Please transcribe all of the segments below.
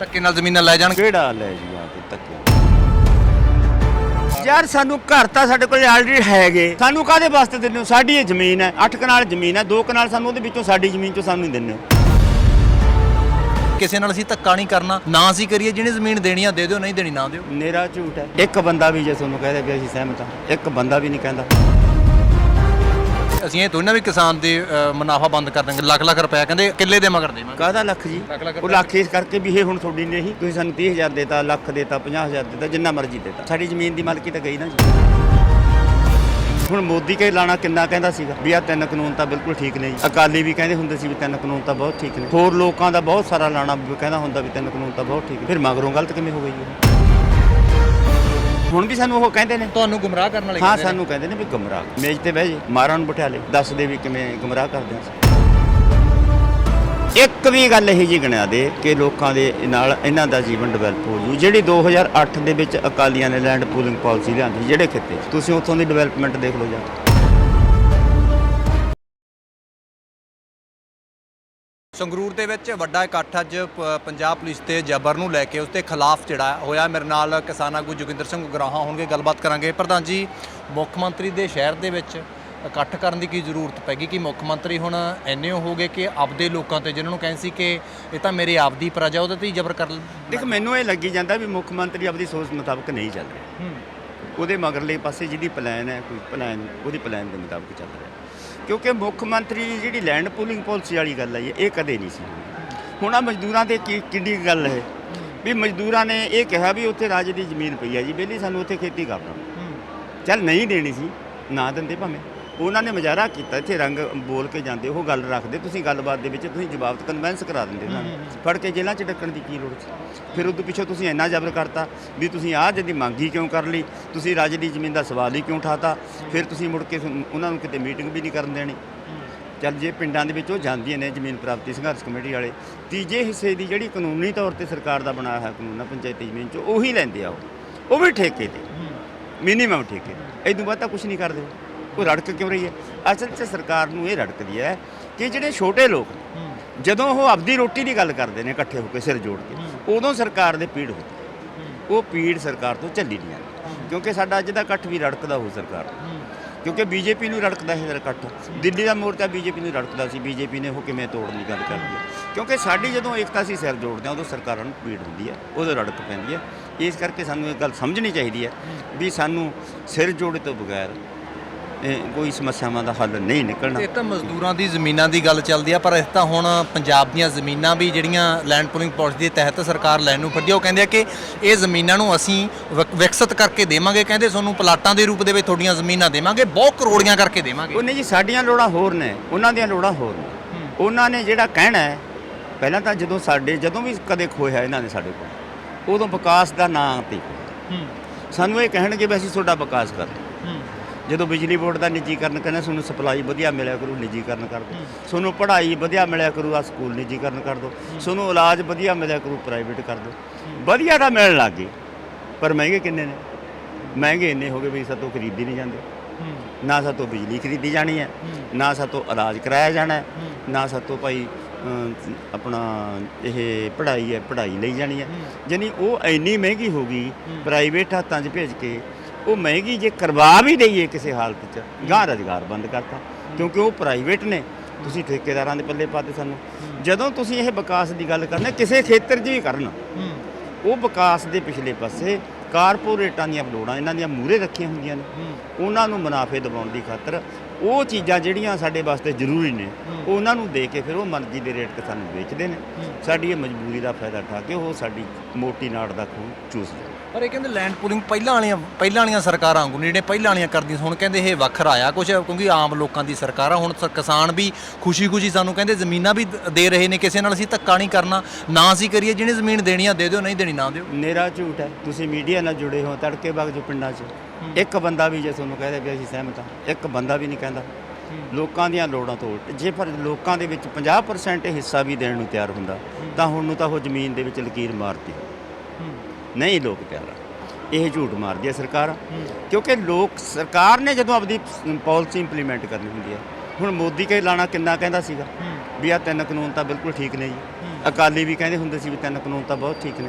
ਧੱਕੇ ਨਾਲ ਜ਼ਮੀਨਾਂ ਲੈ ਜਾਣਗੇ? ਕਿਹੜਾ ਲੈ ਜੀ ਆ ਕੇ ਧੱਕੇ? ਯਾਰ ਸਾਨੂੰ ਘਰ ਤਾਂ ਸਾਡੇ ਕੋਲ ਆਲਰੇਡੀ ਹੈਗੇ। ਸਾਨੂੰ ਕਾਦੇ ਵਾਸਤੇ ਦਿੰਦੇ ਹੋ? ਸਾਡੀ ਇਹ ਜ਼ਮੀਨ ਹੈ। 8 ਕਨਾਲ ਜ਼ਮੀਨ ਹੈ 2 ਕਨਾਲ ਸਾਨੂੰ ਉਹਦੇ ਵਿੱਚੋਂ ਸਾਡੀ ਜ਼ਮੀਨ ਚੋਂ ਸਾਨੂੰ ਦਿੰਦੇ ਹੋ। ਕਿਸੇ ਨਾਲ ਅਸੀਂ ਧੱਕਾ ਨਹੀਂ ਕਰਨਾ ਨਾ ਅਸੀਂ ਕਰੀਏ ਜਿਹਨੇ ਜ਼ਮੀਨ ਦੇਣੀ ਆ ਦੇ ਦਿਓ ਨਹੀਂ ਦੇਣੀ ਨਾ ਦਿਓ। ਮੇਰਾ ਝੂਠ ਹੈ। ਇੱਕ ਬੰਦਾ ਵੀ ਜੇ ਤੁਹਾਨੂੰ ਕਹਦੇ ਵੀ ਅਸੀਂ ਸਹਿਮਤ ਹਾਂ ਇੱਕ ਬੰਦਾ ਵੀ ਨਹੀਂ ਕਹਿੰਦਾ। ਅਸੀਂ ਇਹ ਥੋੜੀ ਨਾ ਵੀ ਕਿਸਾਨ ਦੇ ਅ, ਮੁਨਾਫਾ ਬੰਦ ਕਰ ਦਾਂਗੇ ਲੱਖ ਲੱਖ ਰੁਪਏ ਕਹਿੰਦੇ ਕਿੱਲੇ ਦੇਵਾਂਗੇ ਦੇਵਾਂਗੇ ਕਾਹਦਾ ਲੱਖ ਜੀ? ਲੱਖ ਲੱਖ ਉਹ ਲੱਖ ਇਸ ਕਰਕੇ ਵੀ ਇਹ ਹੁਣ ਤੁਹਾਡੀ ਨਹੀਂ ਤੁਸੀਂ ਸਾਨੂੰ 30000 ਦੇਤਾ ਲੱਖ ਦੇਤਾ 50000 ਦੇਤਾ ਜਿੰਨਾ ਮਰਜ਼ੀ ਦੇਤਾ। ਸਾਡੀ ਜ਼ਮੀਨ ਦੀ ਮਾਲਕੀ ਤਾਂ ਗਈ ਨਾ ਜੀ। ਹੁਣ ਮੋਦੀ ਕੇ ਲਾਣਾ ਕਿੰਨਾ ਕਹਿੰਦਾ ਸੀਗਾ? ਵੀ ਆ ਤਿੰਨ ਕਾਨੂੰਨ ਤਾਂ ਬਿਲਕੁਲ ਠੀਕ ਨੇ ਜੀ। ਅਕਾਲੀ ਵੀ ਕਹਿੰਦੇ ਹੁੰਦੇ ਸੀ ਵੀ ਤਿੰਨ ਕਾਨੂੰਨ ਤਾਂ ਬਹੁਤ ਠੀਕ ਨੇ। ਹੋਰ ਲੋਕਾਂ ਦਾ ਬਹੁਤ ਸਾਰਾ ਲਾਣਾ ਵੀ ਕਹਿੰਦਾ ਹੁੰਦਾ ਵੀ ਤਿੰਨ ਕਾਨੂੰਨ ਤਾਂ ਬਹੁਤ ਠੀਕ ਨੇ। ਫਿਰ ਮਗਰੋਂ ਗਲਤ ਕਿਵੇਂ ਹੋ ਗਈ ਇਹ? ਹੁਣ ਵੀ ਸਾਨੂੰ ਉਹ ਕਹਿੰਦੇ ਨੇ। ਤੁਹਾਨੂੰ ਗੁੰਮਰਾਹ ਕਰਨ ਵਾਲੇ ਹਾਂ। ਸਾਨੂੰ ਕਹਿੰਦੇ ਨੇ ਵੀ ਗੁੰਮਰਾਹ। ਮੇਜ਼ ਤੇ ਬਹਿ ਜੇ ਮਾਰਾਂ ਨੂੰ ਬਿਠਾ ਲੈ। ਦੱਸ ਦੇ ਵੀ ਕਿਵੇਂ ਗੁੰਮਰਾਹ ਕਰਦੇ ਆ। ਇੱਕ ਵੀ ਗੱਲ ਇਹ ਜੀ ਗਿਣਿਆ ਦੇ ਕਿ ਲੋਕਾਂ ਦੇ ਨਾਲ ਇਹਨਾਂ ਦਾ ਜੀਵਨ ਡਿਵੈਲਪ ਹੋ ਜੂ। ਜਿਹੜੀ 2008 ਦੇ ਵਿੱਚ ਅਕਾਲੀਆਂ ਨੇ ਲੈਂਡ ਪੂਲਿੰਗ ਪਾਲਿਸੀ ਲਿਆਂਦੀ ਜਿਹੜੇ ਖਿੱਤੇ। ਤੁਸੀਂ ਉੱਥੋਂ ਦੀ ਡਿਵੈਲਪਮੈਂਟ ਦੇਖ ਲਓ ਜਾ ਸੰਗਰੂਰ ਦੇ ਵਿੱਚ ਵੱਡਾ ਇਕੱਠ ਅੱਜ ਪ- ਪੰਜਾਬ ਪੁਲਿਸ ਤੇ ਜਬਰ ਨੂੰ ਲੈ ਕੇ ਉਸ ਦੇ ਖਿਲਾਫ ਜਿਹੜਾ ਹੋਇਆ। ਮੇਰੇ ਨਾਲ ਕਿਸਾਨ ਆਗੂ ਜੋਗਿੰਦਰ ਸਿੰਘ ਗਰਾਹਾਂ ਹੋਣਗੇ ਗੱਲਬਾਤ ਕਰਾਂਗੇ। ਪ੍ਰਧਾਨ ਜੀ ਮੁੱਖ ਮੰਤਰੀ ਦੇ ਸ਼ਹਿਰ ਦੇ ਵਿੱਚ ਇਕੱਠ ਕਰਨ ਦੀ ਕੀ ਜ਼ਰੂਰਤ ਪੈਗੀ? ਕਿ ਮੁੱਖ ਮੰਤਰੀ ਹੁਣ ਐਨੇ ਹੋ ਗਏ ਕਿ ਆਪਦੇ ਲੋਕਾਂ ਤੇ ਜਿਨ੍ਹਾਂ ਨੂੰ ਕਹਿੰਦੇ ਸੀ ਕਿ ਇਹ ਤਾਂ ਮੇਰੇ ਆਪਦੀ ਪ੍ਰਜਾ ਉਹਦੇ ਤੇ ਹੀ ਜ਼ਬਰ ਕਰ ਦੇਖ ਮੈਨੂੰ ਇਹ ਲੱਗੀ ਜਾਂਦਾ ਵੀ ਮੁੱਖ ਮੰਤਰੀ ਆਪਣੀ ਸੋਚ ਮੁਤਾਬਕ ਨਹੀਂ ਚੱਲ ਰਿਹਾ। ਉਹਦੇ ਮਗਰਲੇ ਪਾਸੇ ਜਿਹਦੀ ਪਲਾਨ ਹੈ ਕੋਈ ਪਲਾਨ ਉਹਦੀ ਪਲਾਨ ਦੇ ਮੁਤਾਬਕ ਚੱਲ ਰਿਹਾ। ਕਿਉਂਕਿ ਮੁੱਖ ਮੰਤਰੀ ਦੀ ਜਿਹੜੀ ਲੈਂਡ ਪੂਲਿੰਗ ਪਾਲਿਸੀ ਵਾਲੀ ਗੱਲ ਹੈ ਇਹ ਕਦੇ ਨਹੀਂ ਸੀ। ਹੋਣੀ। ਆ ਮਜ਼ਦੂਰਾਂ ਤੇ ਕੀ ਕਿੱਡੀ ਕੁ ਗੱਲ ਹੈ। ਵੀ ਮਜ਼ਦੂਰਾਂ ਨੇ ਇਹ ਕਿਹਾ ਵੀ ਉੱਥੇ ਰਾਜ ਦੀ ਜ਼ਮੀਨ ਪਈ ਹੈ ਜੀ ਬੇਲੀ ਸਾਨੂੰ ਉੱਥੇ ਖੇਤੀ ਕਰਨਾ ਚੱਲ ਨਹੀਂ ਦੇਣੀ ਸੀ ਨਾ ਦਿੰਦੇ ਭਾਵੇਂ। ਉਹਨਾਂ ਨੇ ਮਜ਼ਾਰਾ ਕੀਤਾ ਇੱਥੇ ਰੰਗ ਬੋਲ ਕੇ ਜਾਂਦੇ ਉਹ ਗੱਲ ਰੱਖਦੇ ਤੁਸੀਂ ਗੱਲਬਾਤ ਦੇ ਵਿੱਚ ਤੁਸੀਂ ਜਵਾਬ ਕਨਵਿੰਸ ਕਰਾ ਦਿੰਦੇ ਉਹਨਾਂ ਨੂੰ। ਫੜ ਕੇ ਜੇਲ੍ਹਾਂ 'ਚ ਡੱਕਣ ਦੀ ਕੀ ਲੋੜ ਸੀ? ਫਿਰ ਉਦੋਂ ਪਿੱਛੋਂ ਤੁਸੀਂ ਇੰਨਾ ਜ਼ਬਰ ਕਰਤਾ ਵੀ ਤੁਸੀਂ ਆਹ ਜਿਹਦੀ ਮੰਗੀ ਕਿਉਂ ਕਰ ਲਈ? ਤੁਸੀਂ ਰਾਜ ਦੀ ਜ਼ਮੀਨ ਦਾ ਸਵਾਲ ਹੀ ਕਿਉਂ ਉਠਾਤਾ? ਫਿਰ ਤੁਸੀਂ ਮੁੜ ਕੇ ਉਹਨਾਂ ਨੂੰ ਕਿਤੇ ਮੀਟਿੰਗ ਵੀ ਨਹੀਂ ਕਰਨ ਦੇਣੀ। ਚੱਲ ਜੇ ਪਿੰਡਾਂ ਦੇ ਵਿੱਚ ਉਹ ਜਾਂਦੀਆਂ ਨੇ ਜ਼ਮੀਨ ਪ੍ਰਾਪਤੀ ਸੰਘਰਸ਼ ਕਮੇਟੀ ਵਾਲੇ ਤੀਜੇ ਹਿੱਸੇ ਦੀ ਜਿਹੜੀ ਕਾਨੂੰਨੀ ਤੌਰ ਤੇ ਸਰਕਾਰ ਦਾ ਬਣਾਇਆ ਹੋਇਆ ਕਾਨੂੰਨ ਆ ਪੰਚਾਇਤੀ ਜ਼ਮੀਨ 'ਚ ਉਹੀ ਲੈਂਦੇ ਆ ਉਹ। ਉਹ ਵੀ ਠੇਕੇ ਤੇ। ਮਿਨੀਮਮ ਠੇਕੇ ਇਦੋਂ ਬਾਅਦ ਤਾਂ ਕੁਝ ਨਹੀਂ ਕਰਦੇ। ਉਹ ਰੜਕ ਕਿਉਂ ਰਹੀ ਹੈ? ਅਸਲ 'ਚ ਸਰਕਾਰ ਨੂੰ ਇਹ ਰੜਕਦੀ ਹੈ ਕਿ ਜਿਹੜੇ ਛੋਟੇ ਲੋਕ ਨੇ, ਜਦੋਂ ਉਹ ਆਪਦੀ ਰੋਟੀ ਦੀ ਗੱਲ ਕਰਦੇ ਨੇ ਇਕੱਠੇ ਹੋ ਕੇ ਸਿਰ ਜੋੜ ਕੇ ਉਦੋਂ ਸਰਕਾਰ ਦੇ ਪੀੜ ਹੁੰਦੀ ਉਹ ਪੀੜ ਸਰਕਾਰ ਤੋਂ ਚੱਲੀ ਨਹੀਂ ਜਾਂਦੀ ਕਿਉਂਕਿ ਸਾਡਾ ਅੱਜ ਦਾ ਇਕੱਠ ਵੀ ਰੜਕਦਾ ਹੋ ਸਰਕਾਰ ਤੋਂ। ਕਿਉਂਕਿ ਬੀਜੇਪੀ ਨੂੰ ਰੜਕਦਾ ਹੈ ਇਕੱਠ। ਦਿੱਲੀ ਦਾ ਮੋਰਚਾ ਬੀਜੇਪੀ ਨੂੰ ਰੜਕਦਾ ਸੀ ਬੀਜੇਪੀ ਨੇ ਉਹ ਕਿਵੇਂ ਤੋੜਨ ਦੀ ਗੱਲ ਕਰਦੀ ਹੈ। ਕਿਉਂਕਿ ਸਾਡੀ ਜਦੋਂ ਏਕਤਾ ਸੀ ਸਿਰ ਜੋੜਦੇ ਹਾਂ ਉਦੋਂ ਸਰਕਾਰਾਂ ਨੂੰ ਪੀੜ ਹੁੰਦੀ ਹੈ ਉਦੋਂ ਰੜਕ ਪੈਂਦੀ ਹੈ। ਇਸ ਕਰਕੇ ਸਾਨੂੰ ਇਹ ਗੱਲ ਸਮਝਣੀ ਚਾਹੀਦੀ ਹੈ ਵੀ ਸਾਨੂੰ ਸਿਰ ਜੋੜੇ ਤੋਂ ਬਗੈਰ ਕੋਈ ਸਮੱਸਿਆਵਾਂ ਦਾ ਹੱਲ ਨਹੀਂ ਨਿਕਲਣਾ। ਇਹ ਤਾਂ ਮਜ਼ਦੂਰਾਂ ਦੀ ਜ਼ਮੀਨਾਂ ਦੀ ਗੱਲ ਚੱਲਦੀ ਆ ਪਰ ਇਸ ਤਾਂ ਹੁਣ ਪੰਜਾਬ ਦੀਆਂ ਜ਼ਮੀਨਾਂ ਵੀ ਜਿਹੜੀਆਂ ਲੈਂਡ ਪੂਲਿੰਗ ਪਾਲਿਸੀ ਦੇ ਤਹਿਤ ਸਰਕਾਰ ਲੈਣ ਨੂੰ ਆ ਉਹ ਕਹਿੰਦੇ ਆ ਕਿ ਇਹ ਜ਼ਮੀਨਾਂ ਨੂੰ ਅਸੀਂ ਵਿਕ- ਵਿਕਸਿਤ ਕਰਕੇ ਦੇਵਾਂਗੇ ਕਹਿੰਦੇ ਤੁਹਾਨੂੰ ਪਲਾਟਾਂ ਦੇ ਰੂਪ ਦੇ ਵਿੱਚ ਤੁਹਾਡੀਆਂ ਜ਼ਮੀਨਾਂ ਦੇਵਾਂਗੇ ਬਹੁਤ ਕਰੋੜੀਆਂ ਕਰਕੇ ਦੇਵਾਂਗੇ। ਉਹ ਨਹੀਂ ਜੀ ਸਾਡੀਆਂ ਲੋੜਾਂ ਹੋਰ ਨੇ ਉਹਨਾਂ ਦੀਆਂ ਲੋੜਾਂ ਹੋਰ ਨੇ। ਉਹਨਾਂ ਨੇ ਜਿਹੜਾ ਕਹਿਣਾ ਹੈ ਪਹਿਲਾਂ ਤਾਂ ਜਦੋਂ ਸਾਡੇ ਜਦੋਂ ਵੀ ਕਦੇ ਖੋਇਆ ਇਹਨਾਂ ਨੇ ਸਾਡੇ ਕੋਲ ਉਦੋਂ ਵਿਕਾਸ ਦਾ ਨਾਂ ਤੇ। ਸਾਨੂੰ ਇਹ ਕਹਿਣਗੇ ਵੀ ਅਸੀਂ ਤੁਹਾਡਾ ਵਿਕਾਸ ਕਰ ਜਦੋਂ ਬਿਜਲੀ ਬੋਰਡ ਦਾ ਨਿੱਜੀਕਰਨ ਕਹਿੰਦੇ ਤੁਹਾਨੂੰ ਸਪਲਾਈ ਵਧੀਆ ਮਿਲਿਆ ਕਰੂ ਨਿੱਜੀਕਰਨ ਕਰ ਦਿਓ। ਤੁਹਾਨੂੰ ਪੜ੍ਹਾਈ ਵਧੀਆ ਮਿਲਿਆ ਕਰੂ ਆ ਸਕੂਲ ਨਿੱਜੀਕਰਨ ਕਰ ਦਿਓ। ਤੁਹਾਨੂੰ ਇਲਾਜ ਵਧੀਆ ਮਿਲਿਆ ਕਰੂ ਪ੍ਰਾਈਵੇਟ ਕਰ ਦਿਓ। ਵਧੀਆ ਤਾਂ ਮਿਲਣ ਲੱਗ ਗਏ ਪਰ ਮਹਿੰਗੇ ਕਿੰਨੇ ਨੇ? ਮਹਿੰਗੇ ਇੰਨੇ ਹੋ ਗਏ ਵੀ ਸਾਤੋਂ ਖਰੀਦੀ ਨਹੀਂ ਜਾਂਦੇ। ਨਾ ਸਾਤੋਂ ਬਿਜਲੀ ਖਰੀਦੀ ਜਾਣੀ ਹੈ ਨਾ ਸਾਤੋਂ ਇਲਾਜ ਕਰਾਇਆ ਜਾਣਾ ਹੈ ਨਾ ਸਾਤੋਂ ਭਾਈ ਆਪਣਾ ਇਹ ਪੜ੍ਹਾਈ ਹੈ ਪੜ੍ਹਾਈ ਲਈ ਜਾਣੀ ਹੈ। ਜਾਨੀ ਉਹ ਇੰਨੀ ਮਹਿੰਗੀ ਹੋ ਗਈ ਪ੍ਰਾਈਵੇਟ ਹੱਥਾਂ 'ਚ ਭੇਜ ਕੇ ਉਹ ਮਹਿੰਗੀ ਜੇ ਕਰਵਾ ਵੀ ਦਈਏ ਕਿਸੇ ਹਾਲਤ 'ਚ ਗਾਂ ਰੁਜ਼ਗਾਰ ਬੰਦ ਕਰਤਾ। ਕਿਉਂਕਿ ਉਹ ਪ੍ਰਾਈਵੇਟ ਨੇ ਤੁਸੀਂ ਠੇਕੇਦਾਰਾਂ ਦੇ ਪੱਲੇ ਪਾਤੇ ਸਾਨੂੰ। ਜਦੋਂ ਤੁਸੀਂ ਇਹ ਵਿਕਾਸ ਦੀ ਗੱਲ ਕਰਨਾ ਕਿਸੇ ਖੇਤਰ 'ਚ ਵੀ ਕਰਨ। ਉਹ ਵਿਕਾਸ ਦੇ ਪਿਛਲੇ ਪਾਸੇ ਕਾਰਪੋਰੇਟਾਂ ਦੀਆਂ ਲੋੜਾਂ ਇਹਨਾਂ ਦੀਆਂ ਮੂਰੇ ਰੱਖੀਆਂ ਹੁੰਦੀਆਂ ਨੇ। ਉਹਨਾਂ ਨੂੰ ਮੁਨਾਫੇ ਦਿਵਾਉਣ ਦੀ ਖਾਤਰ ਉਹ ਚੀਜ਼ਾਂ ਜਿਹੜੀਆਂ ਸਾਡੇ ਵਾਸਤੇ ਜ਼ਰੂਰੀ ਨੇ ਉਹਨਾਂ ਨੂੰ ਦੇ ਕੇ ਫਿਰ ਉਹ ਮਰਜ਼ੀ ਦੇ ਰੇਟ ਤੇ ਸਾਨੂੰ ਵੇਚਦੇ ਨੇ। ਸਾਡੀ ਇਹ ਮਜਬੂਰੀ ਦਾ ਫਾਇਦਾ ਉਠਾ ਕੇ ਉਹ ਸਾਡੀ ਮੋਟੀ ਨਾੜ ਦਾ ਖੂਨ ਚੂਸ ਜਾਂਦੇ ਪਰ ਇਹ ਕਹਿੰਦੇ ਲੈਂਡ ਪੂਲਿੰਗ ਪਹਿਲਾਂ ਵਾਲੀਆਂ ਪਹਿਲਾਂ ਵਾਲੀਆਂ ਸਰਕਾਰਾਂ ਵਾਂਗੂ ਨਹੀਂ, ਜਿਹੜੇ ਪਹਿਲਾਂ ਵਾਲੀਆਂ ਕਰਦੀਆਂ ਸੀ, ਹੁਣ ਕਹਿੰਦੇ ਇਹ ਵੱਖਰਾ ਆ ਕੁਝ ਕਿਉਂਕਿ ਆਮ ਲੋਕਾਂ ਦੀ ਸਰਕਾਰਾਂ ਹੁਣ ਸ- ਕਿਸਾਨ ਵੀ ਖੁਸ਼ੀ-ਖੁਸ਼ੀ ਸਾਨੂੰ ਕਹਿੰਦੇ ਜ਼ਮੀਨਾਂ ਵੀ ਦ- ਦੇ ਰਹੇ ਨੇ ਕਿਸੇ ਨਾਲ ਅਸੀਂ ਧੱਕਾ ਨਹੀਂ ਕਰਨਾ ਨਾ ਅਸੀਂ ਕਰੀਏ ਜਿਹਨੇ ਜ਼ਮੀਨ ਦੇਣੀ ਆ ਦੇ ਦਿਓ ਨਹੀਂ ਦੇਣੀ ਨਾ ਦਿਓ। ਨੇਰਾ ਝੂਠ ਹੈ ਤੁਸੀਂ ਮੀਡੀਆ ਨਾਲ ਜੁੜੇ ਹੋ ਤੜਕੇ ਬਾਗ ਜੋ ਪਿੰਡਾਂ 'ਚ ਇੱਕ ਬੰਦਾ ਵੀ ਜੇ ਤੁਹਾਨੂੰ ਕਹਦੇ ਵੀ ਅਸੀਂ ਸਹਿਮਤ ਹਾਂ ਇੱਕ ਬੰਦਾ ਵੀ ਨਹੀਂ ਕਹਿੰਦਾ। ਲੋਕਾਂ ਦੀਆਂ ਲੋੜਾਂ ਤੋਂ ਉਲਟ ਜੇ ਪਰ ਲੋਕਾਂ ਦੇ ਵਿੱਚ 50% ਹਿੱਸਾ ਵੀ ਦੇਣ ਨੂੰ ਤਿਆਰ ਹੁੰਦਾ ਤਾਂ ਹੁਣ ਨੂੰ ਤਾਂ ਉਹ ਜ਼ਮੀਨ ਦੇ ਵਿੱਚ ਲਕੀਰ ਮਾਰਤੀ। ਨਹੀਂ ਲੋਕ ਤਿਆਰ ਆ। ਇਹ ਝੂਠ ਮਾਰਦੀ ਹੈ ਸਰਕਾਰ। ਕਿਉਂਕਿ ਲੋਕ ਸਰਕਾਰ ਨੇ ਜਦੋਂ ਆਪਦੀ ਪਾਲਿਸੀ ਇੰਪਲੀਮੈਂਟ ਕਰਨੀ ਹੁੰਦੀ ਹੈ ਹੁਣ ਮੋਦੀ ਕੇ ਲਾਣਾ ਕਿੰਨਾ ਕਹਿੰਦਾ ਸੀਗਾ? ਵੀ ਆ ਤਿੰਨ ਕਾਨੂੰਨ ਤਾਂ ਬਿਲਕੁਲ ਠੀਕ ਨੇ ਜੀ। ਅਕਾਲੀ ਵੀ ਕਹਿੰਦੇ ਹੁੰਦੇ ਸੀ ਵੀ ਤਿੰਨ ਕਾਨੂੰਨ ਤਾਂ ਬਹੁਤ ਠੀਕ ਨੇ।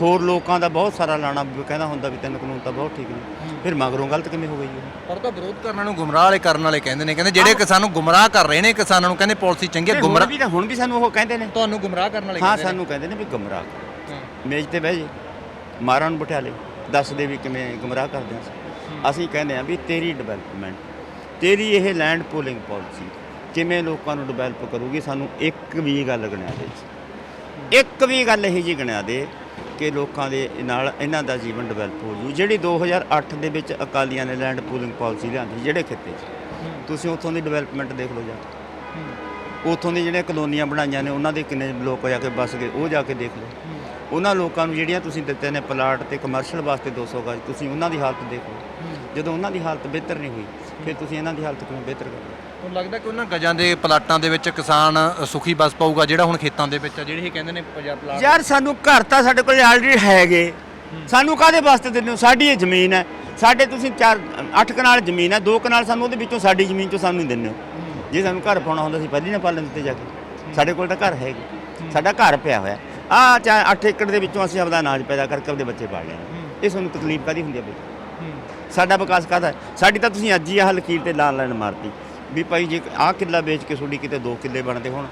ਹੋਰ ਲੋਕਾਂ ਦਾ ਬਹੁਤ ਸਾਰਾ ਲਾਣਾ ਕਹਿੰਦਾ ਹੁੰਦਾ ਵੀ ਤਿੰਨ ਕਾਨੂੰਨ ਤਾਂ ਬਹੁਤ ਠੀਕ ਨੇ। ਫਿਰ ਮਗਰੋਂ ਗਲਤ ਕਿਵੇਂ ਹੋ ਗਈ ਇਹ ਪਰ ਤਾਂ ਵਿਰੋਧ ਕਰਨ ਨੂੰ ਗੁੰਮਰਾਹ ਵਾਲੇ ਕਰਨ ਵਾਲੇ ਕਹਿੰਦੇ ਨੇ। ਕਹਿੰਦੇ ਜਿਹੜੇ ਕਿਸਾਨ ਨੂੰ ਗੁੰਮਰਾਹ ਕਰ ਰਹੇ ਨੇ ਕਿਸਾਨਾਂ ਨੂੰ ਕਹਿੰਦੇ ਪਾਲਿਸੀ ਚੰਗੀ ਹੈ ਗੁੰਮਰਾਹ ਵੀ ਤਾਂ ਹੁਣ ਵੀ ਸਾਨੂੰ ਉਹ ਕਹਿੰਦੇ ਨੇ। ਤੁਹਾਨੂੰ ਗੁੰਮਰਾਹ ਕਰਨ ਵਾਲੇ ਹਾਂ ਸਾਨੂੰ ਕਹਿੰਦੇ ਨੇ ਵੀ ਗੁੰਮਰਾਹ ਕਰੋ। ਹਾਂ। ਮੇਜ਼ ਤੇ ਬਹਿ ਜੇ ਮਾਰਾਂ ਨੂੰ ਬਿਠਾ ਲੈ ਦੱਸ ਦੇ ਵੀ ਕਿਵੇਂ ਗੁੰਮਰਾਹ ਕਰਦੇ ਆ ਅਸੀਂ। ਕਹਿੰਦੇ ਆ ਵੀ ਤੇਰੀ ਡਿਵੈਲਪਮੈਂਟ ਤੇਰੀ ਇਹ ਲੈਂਡ ਪੂਲਿੰਗ ਪਾਲਿਸੀ ਕਿਵੇਂ ਲੋਕਾਂ ਨੂੰ ਡਿਵੈਲਪ ਕਰੂਗੀ ਸਾਨੂੰ ਇੱਕ ਵੀ ਗੱਲ ਗਿਣਿਆ ਦੇ। ਇੱਕ ਵੀ ਗੱਲ ਇਹ ਜੀ ਗਿਣਿਆ ਦੇ ਕਿ ਲੋਕਾਂ ਦੇ ਨਾਲ ਇਹਨਾਂ ਦਾ ਜੀਵਨ ਡਿਵੈਲਪ ਹੋ ਜੂ ਜਿਹੜੀ 2008 ਦੇ ਵਿੱਚ ਅਕਾਲੀਆਂ ਨੇ ਲੈਂਡ ਪੂਲਿੰਗ ਪਾਲਿਸੀ ਲਿਆਂਦੀ ਜਿਹੜੇ ਖਿੱਤੇ 'ਚ। ਤੁਸੀਂ ਉੱਥੋਂ ਦੀ ਡਿਵੈਲਪਮੈਂਟ ਦੇਖ ਲਓ ਜਾ ਉੱਥੋਂ ਦੀ ਜਿਹੜੀਆਂ ਕਲੋਨੀਆਂ ਬਣਾਈਆਂ ਨੇ ਉਹਨਾਂ ਦੇ ਕਿੰਨੇ ਲੋਕ ਜਾ ਕੇ ਬਸ ਗਏ ਉਹ ਜਾ ਕੇ ਦੇਖ ਲਓ। ਉਹਨਾਂ ਲੋਕਾਂ ਨੂੰ ਜਿਹੜੀਆਂ ਤੁਸੀਂ ਦਿੱਤੇ ਨੇ ਪਲਾਟ ਤੇ ਕਮਰਸ਼ੀਅਲ ਵਾਸਤੇ 200 ਗਜ ਤੁਸੀਂ ਉਹਨਾਂ ਦੀ ਹਾਲਤ ਦੇਖ। ਜਦੋਂ ਉਹਨਾਂ ਦੀ ਹਾਲਤ ਬਿਹਤਰ ਨਹੀਂ ਹੋਈ ਫਿਰ ਤੁਸੀਂ ਇਹਨਾਂ ਦੀ ਹਾਲਤ ਕਿਵੇਂ ਬਿਹਤਰ ਕਰੋਗੇ ਤੁਹਾਨੂੰ ਲੱਗਦਾ ਕਿ ਉਹਨਾਂ ਗਜਾਂ ਦੇ ਪਲਾਟਾਂ ਦੇ ਵਿੱਚ ਕਿਸਾਨ ਸੁਖੀ ਬਸ ਪਾਊਗਾ ਜਿਹੜਾ ਹੁਣ ਖੇਤਾਂ ਦੇ ਵਿੱਚ ਆ ਜਿਹੜੇ ਇਹ ਕਹਿੰਦੇ ਨੇ ਪਲਾਟ? ਯਾਰ ਸਾਨੂੰ ਘਰ ਤਾਂ ਸਾਡੇ ਕੋਲ ਆਲਰੇਡੀ ਹੈਗੇ। ਸਾਨੂੰ ਕਾਦੇ ਵਾਸਤੇ ਦਿੰਦੇ ਹੋ? ਸਾਡੀ ਇਹ ਜ਼ਮੀਨ ਹੈ। ਸਾਡੇ ਤੁਸੀਂ ਚਾਰ ਅੱਠ ਕਨਾਲ ਜ਼ਮੀਨ ਹੈ ਦੋ ਕਨਾਲ ਸਾਨੂੰ ਉਹਦੇ ਵਿੱਚੋਂ ਸਾਡੀ ਜ਼ਮੀਨ ਚੋਂ ਸਾਨੂੰ ਦਿੰਦੇ ਹੋ। ਜੇ ਸਾਨੂੰ ਘਰ ਪਾਉਣਾ ਹੁੰਦਾ ਸੀ ਪਹਿਲੀ ਨਾ ਪਾ ਲੈਂਦੇ ਤੇ ਜਾ ਕੇ। ਸਾਡੇ ਕੋਲ ਤਾਂ ਘਰ ਹੈਗੇ। ਸਾਡਾ ਘਰ ਪਿਆ ਹੋਇਆ। ਆ ਚਾਹੇ 8 ਏਕੜ ਦੇ ਵਿੱਚੋਂ ਅਸੀਂ ਆਪਦਾ ਅਨਾਜ ਪੈਦਾ ਕਰਕੇ ਆਪਦੇ ਬੱਚੇ ਪਾਲ ਲੈਣੇ ਇਹ ਸਾਨੂੰ ਤਕਲੀਫ ਕਾਦੀ ਹੁੰਦੀ ਹੈ ਬਈ? ਸਾਡਾ ਵਿਕਾਸ ਕਾਹਦਾ? ਹੈ ਸਾਡੀ ਤਾਂ ਤੁਸੀਂ ਅੱਜ ਹੀ ਆਹ ਲਕੀਰ ਤੇ ਲਾਲ ਲਾਈਨ ਮਾਰਤੀ। ਵੀ ਭਾਈ ਜੇ ਆਹ ਕਿੱਲਾ ਵੇਚ ਕੇ ਤੁਹਾਡੀ ਕਿਤੇ 2 ਕਿੱਲੇ ਬਣਦੇ ਹੋਣ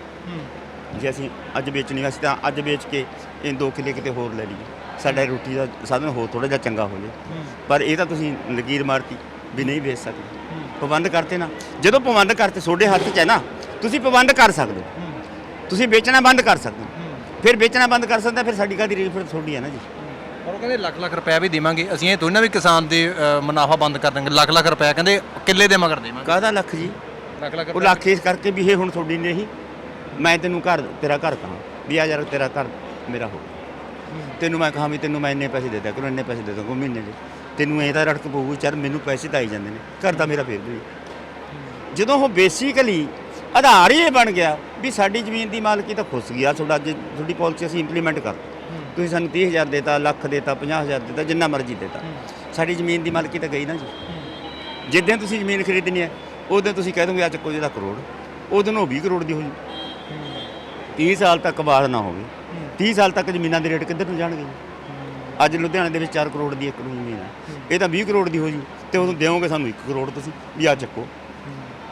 ਜੇ ਅਸੀਂ ਅੱਜ ਵੇਚਣੀ ਅਸੀਂ ਤਾਂ ਅੱਜ ਵੇਚ ਕੇ ਇਹ 2 ਕਿੱਲੇ ਕਿਤੇ ਹੋਰ ਲੈ ਲਈਏ। ਸਾਡਾ ਰੋਟੀ ਦਾ ਸਾਧਨ ਹੋਰ ਥੋੜਾ ਜਿਹਾ ਚੰਗਾ ਹੋ ਜਾਏ ਪਰ ਇਹ ਤਾਂ ਤੁਸੀਂ ਲਕੀਰ ਮਾਰਤੀ ਵੀ ਨਹੀਂ ਵੇਚ ਸਕਦੇ। ਪਾਬੰਦ ਕਰਤੇ ਨਾ। ਜਦੋਂ ਪਾਬੰਦ ਕਰਤੇ ਤੁਹਾਡੇ ਹੱਥ 'ਚ ਹੈ ਨਾ ਤੁਸੀਂ ਪਾਬੰਦ ਕਰ ਸਕਦੇ ਤੁਸੀਂ ਵੇਚਣਾ ਬੰਦ ਕਰ ਸਕਦੇ ਫਿਰ ਵੇਚਣਾ ਬੰਦ ਕਰ ਸਕਦਾ ਫਿਰ ਸਾਡੀ ਕਾਦੀ ਰੀਫਰ ਤੁਹਾਡੀ ਹੈ ਨਾ ਜੀ। ਪਰ ਉਹ ਕਹਿੰਦੇ ਲੱਖ ਲੱਖ ਰੁਪਏ ਵੀ ਦੇਵਾਂਗੇ ਅਸੀਂ ਇਹ ਥੋੜੀ ਨਾ ਵੀ ਕਿਸਾਨ ਦੇ ਅ, ਮੁਨਾਫਾ ਬੰਦ ਕਰ ਦਾਂਗੇ ਲੱਖ ਲੱਖ ਰੁਪਏ ਕਹਿੰਦੇ ਕਿੱਲੇ ਦੇ ਮਗਰ ਦੇਵਾਂਗੇ। ਕਾਹਦਾ ਲੱਖ ਜੀ? ਲੱਖ ਲੱਖ ਉਹ ਲੱਖ ਇਸ ਕਰਕੇ ਵੀ ਇਹ ਹੁਣ ਤੁਹਾਡੀ ਨਹੀਂ ਮੈਂ ਤੈਨੂੰ ਘਰ ਤੇਰਾ ਘਰ ਕਹਾਂ। ਵੀ ਆ ਯਾਰ ਤੇਰਾ ਘਰ ਮੇਰਾ ਹੋ ਤੈਨੂੰ ਮੈਂ ਕਹਾਂ ਵੀ ਤੈਨੂੰ ਮੈਂ ਇੰਨੇ ਪੈਸੇ ਦੇ ਦਿਆ ਕਰੂੰ ਇੰਨੇ ਪੈਸੇ ਦੇ ਦਾਂ ਮਹੀਨੇ ਦੇ। ਤੈਨੂੰ ਇਹ ਤਾਂ ਰੜਕ ਪਊਗੀ ਚੱਲ ਮੈਨੂੰ ਪੈਸੇ ਤਾਂ ਆਈ ਜਾਂਦੇ ਨੇ। ਘਰ ਤਾਂ ਮੇਰਾ ਫੇਰ ਵੀ। ਜਦੋਂ ਉਹ ਬੇਸਿਕਲੀ ਆਧਾਰ ਹੀ ਇਹ ਬਣ ਗਿਆ ਵੀ ਸਾਡੀ ਜ਼ਮੀਨ ਦੀ ਮਾਲਕੀ ਤਾਂ ਖੁੱਸ ਗਈ ਆ। ਤੁਹਾਡਾ ਅੱਜ ਤੁਹਾਡੀ ਪਾਲਿਸੀ ਅਸੀਂ ਇੰਪਲੀਮੈਂਟ ਕਰ ਤੁਸੀਂ ਸਾਨੂੰ 30000 ਦੇਤਾ ਲੱਖ ਦੇਤਾ 50000 ਦੇਤਾ ਜਿੰਨਾ ਮਰਜ਼ੀ ਦੇਤਾ। ਸਾਡੀ ਜ਼ਮੀਨ ਦੀ ਮਾਲਕੀ ਤਾਂ ਗਈ ਨਾ ਜੀ। ਜਿੱਦਾਂ ਤੁਸੀਂ ਜ਼ਮੀਨ ਖਰੀਦਣੀ ਹੈ ਉਦੋਂ ਤੁਸੀਂ ਕਹਿ ਦੋਗੇ ਅੱਜ ਕੋਈ ਜਿਹਦਾ ਕਰੋੜ। ਉਦੋਂ ਉਹ 20 ਕਰੋੜ ਦੀ ਹੋ ਜੂ। 30 ਸਾਲ ਤੱਕ ਬਾਅਦ ਨਾ ਹੋਵੇ। 30 ਸਾਲ ਤੱਕ ਜ਼ਮੀਨਾਂ ਦੇ ਰੇਟ ਕਿੱਧਰ ਨੂੰ ਜਾਣਗੇ ਅੱਜ ਲੁਧਿਆਣੇ ਦੇ ਵਿੱਚ 4 ਕਰੋੜ ਦੀ ਇੱਕ ਨੂੰ ਜ਼ਮੀਨ ਹੈ। ਇਹ ਤਾਂ 20 ਕਰੋੜ ਦੀ ਹੋ ਜੂ। ਤੇ ਉਦੋਂ ਦਿਓਗੇ ਸਾਨੂੰ 1 ਕਰੋੜ ਤੁਸੀਂ ਵੀ ਆ ਚੱਕੋ।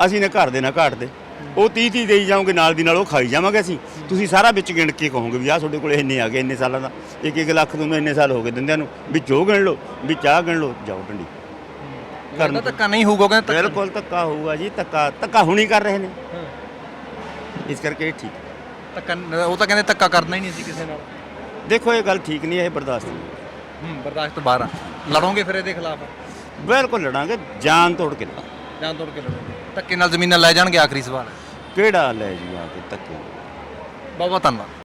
ਅਸੀਂ ਨੇ ਘਰ ਦੇ ਨਾ ਘਾਟ ਦੇ। ਉਹ 30 30 ਦੇਈ ਜਾਓਗੇ ਨਾਲ ਦੀ ਨਾਲ ਉਹ ਖਾਈ ਜਾਵਾਂਗੇ ਅਸੀਂ। ਤੁਸੀਂ ਸਾਰਾ ਵਿੱਚ ਗਿਣ ਕੇ ਕਹੋਗੇ ਵੀ ਆ ਤੁਹਾਡੇ ਕੋਲ ਇੰਨੇ ਆ ਗਏ ਇੰਨੇ ਸਾਲਾਂ ਦਾ। ਇੱਕ ਇੱਕ ਲੱਖ ਤੁਹਾਨੂੰ ਇੰਨੇ ਸਾਲ ਹੋ ਗਏ ਦਿੰਦਿਆਂ ਨੂੰ। ਵੀ ਚੋ ਗਿਣ ਲਓ ਵੀ ਚਾਹ ਗਿਣ ਲਓ ਜਾਓ ਡੰਡੀ ਕਰਨਾ ਧੱਕਾ ਨਹੀਂ ਹੋਊਗਾ ਕਹਿੰਦੇ ਧੱਕਾ- ਬਿਲਕੁਲ ਧੱਕਾ ਹੋਊਗਾ ਜੀ ਧੱਕਾ ਧੱਕਾ ਹੁਣੀ ਕਰ ਰਹੇ ਨੇ। ਇਸ ਕਰਕੇ ਇਹ ਠੀਕ ਧੱਕਾ ਉਹ ਤਾਂ ਕਹਿੰਦੇ ਧੱਕਾ ਕਰਨਾ ਹੀ ਨਹੀਂ ਸੀ ਕਿਸੇ ਨਾਲ। ਦੇਖੋ ਇਹ ਗੱਲ ਠੀਕ ਨਹੀਂ ਹੈ ਇਹ ਬਰਦਾਸ਼ਤ ਨਹੀਂ। ਹੂੰ ਬਰਦਾਸ਼ਤ ਤੋਂ ਬਾਹਰ ਆ। ਲੜੋਗੇ ਫਿਰ ਇਹਦੇ ਖਿਲਾਫ? ਬਿਲਕੁਲ ਲੜਾਂਗੇ ਜਾਨ ਤੋੜ ਕੇ ਲੜਾਂਗੇ। ਜਾਂ ਤੋੜ ਕੇ ਲੜੋਗੇ। ਧੱਕੇ ਨਾਲ ਜ਼ਮੀਨਾਂ ਲੈ ਜਾਣਗੇ ਆਖਰੀ ਸਵਾਲ। ਕਿਹੜਾ ਲੈ ਜੀ ਆ ਕੇ ਧੱਕੇ ਬਹੁਤ ਬਹੁਤ ਧੰਨਵਾਦ।